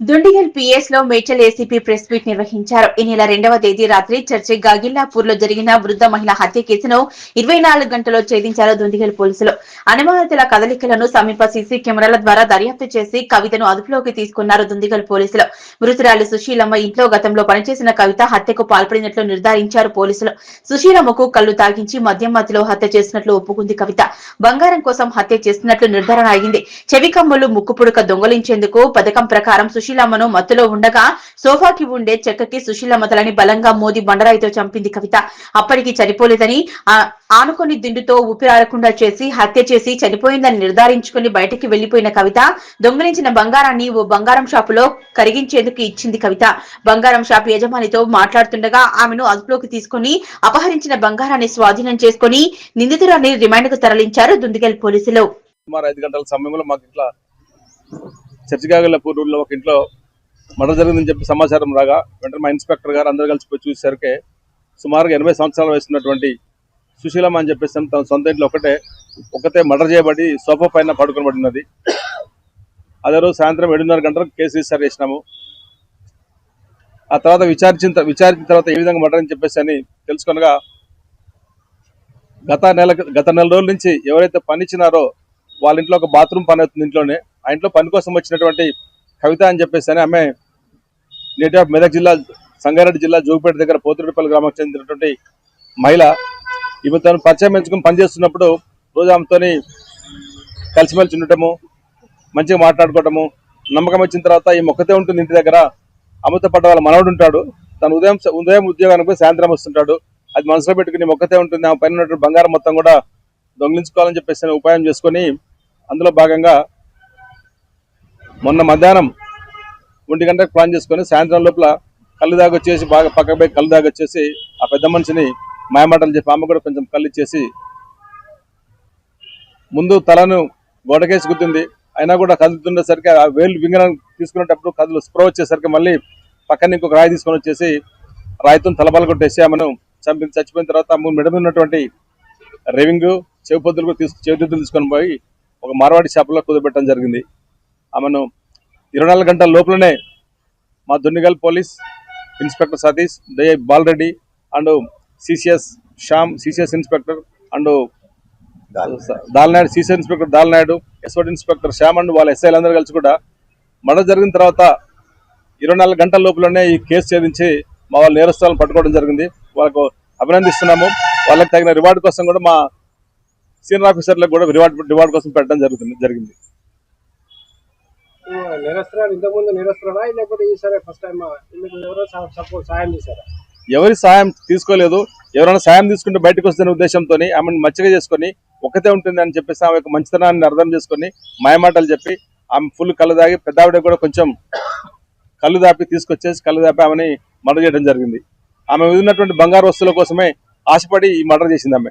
దుండిగల్ పిఎస్లో Medchal ACP press meet నిర్వహించారు. ఈ నెల రెండవ తేదీ రాత్రి చర్చి గాగిల్లాపూర్లో జరిగిన వృద్ధ మహిళ హత్య కేసును ఇరవై నాలుగు గంటల్లో ఛేదించారు దుండిగల్ పోలీసులు. అనుమానితుల కదలికలను సమీప సీసీ కెమెరాల ద్వారా దర్యాప్తు చేసి కవితను అదుపులోకి తీసుకున్నారు దుండిగల్ పోలీసులు. మృతురాలు సుశీలమ్మ ఇంట్లో గతంలో పనిచేసిన కవిత హత్యకు పాల్పడినట్లు నిర్ధారించారు పోలీసులు. సుశీలమ్మకు కళ్ళు తాగించి మద్యం మధ్యలో హత్య చేసినట్లు ఒప్పుకుంది కవిత. బంగారం కోసం హత్య చేస్తున్నట్లు నిర్ధారణ అయింది. చెవి కమ్ములు ముక్కుపుడక దొంగలించేందుకు పథకం ప్రకారం సుశీల సుశీలమ్మను మత్తులో ఉండగా సోఫాకి ఉండే చెక్కకి సుశీలమ్మ తలని బలంగా మోది బండరాయితో చంపింది కవిత. అప్పటికి చనిపోలేదని ఆనుకొని దిండుతో ఊపిరాడకుండా చేసి హత్య చేసి చనిపోయిందని నిర్ధారించుకుని బయటికి వెళ్ళిపోయిన కవిత దొంగిలించిన బంగారాన్ని ఓ బంగారం షాపులో కరిగించేందుకు ఇచ్చింది కవిత. బంగారం షాప్ యజమానితో మాట్లాడుతుండగా ఆమెను అదుపులోకి తీసుకుని అపహరించిన బంగారాన్ని స్వాధీనం చేసుకుని నిందితురాన్ని రిమాండ్కు తరలించారు దుందిగల్ పోలీసులు. సుమారు ఐదు గంటల సమయంలో మాకు ఇట్లా చర్చిగాగలపూర్ పూర్లో ఒక ఇంట్లో మర్డర్ జరిగిందని చెప్పి సమాచారం రాగా వెంటనే మా ఇన్స్పెక్టర్ గారు అందరు కలిసి పోయి చూసేసరికి సుమారుగా ఎనభై సంవత్సరాల వయసు ఉన్నటువంటి సుశీలమ్మ అని చెప్పేసి తన సొంత ఇంట్లో ఒకటే ఒకతే మర్డర్ చేయబడి సోఫా పైన పడుకుని పడినది అదే రోజు సాయంత్రం ఏడున్నర గంటలకు కేసు రిజిస్టర్ చేసినాము. ఆ తర్వాత విచారించిన విచారించిన తర్వాత ఏ విధంగా మర్డర్ అని చెప్పేసి అని తెలుసుకొనగా గత నెల గత నెల రోజుల నుంచి ఎవరైతే పనిచ్చినారో వాళ్ళ ఇంట్లో ఒక బాత్రూమ్ పని అవుతుంది ఇంట్లోనే. ఆ ఇంట్లో పని కోసం వచ్చినటువంటి కవిత అని చెప్పేసి అని ఆమె నేటి ఆఫ్ మెదక్ జిల్లా సంగారెడ్డి జిల్లా జోగిపేట దగ్గర పోతుడిపల్లి గ్రామానికి చెందినటువంటి మహిళ. ఈమె తను పరిచయం పెంచుకుని పనిచేస్తున్నప్పుడు రోజు ఆమెతోని కలిసిమెలిసి ఉండటము మంచిగా మాట్లాడుకోవటము నమ్మకం వచ్చిన తర్వాత ఈ మొక్కతే ఉంటుంది ఇంటి దగ్గర. అమృత పడ్డ వాళ్ళ మనవడు ఉంటాడు. తను ఉదయం ఉదయం ఉద్యోగానికి సాయంత్రం వస్తుంటాడు. అది మనసులో పెట్టుకుని మొక్కతే ఉంటుంది. ఆమె పైన ఉన్నటువంటి బంగారం మొత్తం కూడా దొంగిలించుకోవాలని చెప్పేసి ఉపాయం చేసుకొని అందులో భాగంగా మొన్న మధ్యాహ్నం ఒంటి గంటకు ప్లాన్ చేసుకొని సాయంత్రం లోపల కళ్ళు దాగొచ్చేసి బాగా పక్కకు పోయి కళ్ళు దాగొచ్చేసి ఆ పెద్ద మనిషిని మాయమాటలు చెప్పి ఆమె కూడా కొంచెం కళ్ళు ఇచ్చేసి ముందు తలను గోడకేసి గుద్దింది. అయినా కూడా కదులుతుండేసరికి ఆ వేలు వింగరం తీసుకునేటప్పుడు కదులు స్ప్రో వచ్చేసరికి మళ్ళీ పక్కన ఇంకొక రాయి తీసుకొని వచ్చేసి రాయితో తలబల కొట్టేసి ఆమెను చంపి చచ్చిపోయిన తర్వాత మూడు మెడ ఉన్నటువంటి రెవింగ్ చెవి పొద్దులు కూడా తీసుకు చెవిదిద్దులు తీసుకొని పోయి ఒక మార్వాడి షాపులో కుదబెట్టడం జరిగింది. ఆమెను ఇరవై నాలుగు గంటల లోపలనే మా దున్నిగల్ police inspector Satish day. Balareddy and CCS Shyam CCS inspector and Dalnaidu CCS inspector Dalnaidu SOT inspector Shyam and వాళ్ళ ఎస్ఐలు అందరూ కలిసి కూడా మర్డర్ జరిగిన తర్వాత ఇరవై నాలుగు గంటల లోపలనే ఈ కేసు ఛేదించి మా వాళ్ళ నేరస్తులను పట్టుకోవడం జరిగింది. వాళ్ళకు అభినందిస్తున్నాము. వాళ్ళకి తగిన రివార్డు కోసం కూడా మా సీనియర్ ఆఫీసర్లకు కూడా రివార్డ్ రివార్డ్ కోసం పెట్టడం జరుగుతుంది జరిగింది. నిరస్త్రాలు ఇంతకుముందు నిరస్త్రాలా? లేకపోతే ఈసారి ఫస్ట్ టైం మీకు ఎవరో సపోర్ట్ సాయం చేశారా? ఎవరి సాయం తీసుకోలేదు ఎవరైనా సాయం తీసుకుంటే బయటకు వస్తున్న ఉద్దేశంతో ఆమెను మచ్చిగా చేసుకొని ఒకతే ఉంటుంది అని చెప్పేసి ఆమె యొక్క మంచితనాన్ని అర్థం చేసుకొని మాయమాటలు చెప్పి ఆమె ఫుల్ కళ్ళు దాగి పెద్దావిడ కూడా కొంచెం కళ్ళు దాపి తీసుకొచ్చేసి కళ్ళు దాపి ఆమెని మర్డర్ చేయడం జరిగింది. ఆమె మీద ఉన్నటువంటి బంగారు వస్తువుల కోసమే ఆశపడి ఈ మర్డర్ చేసింది ఆమె.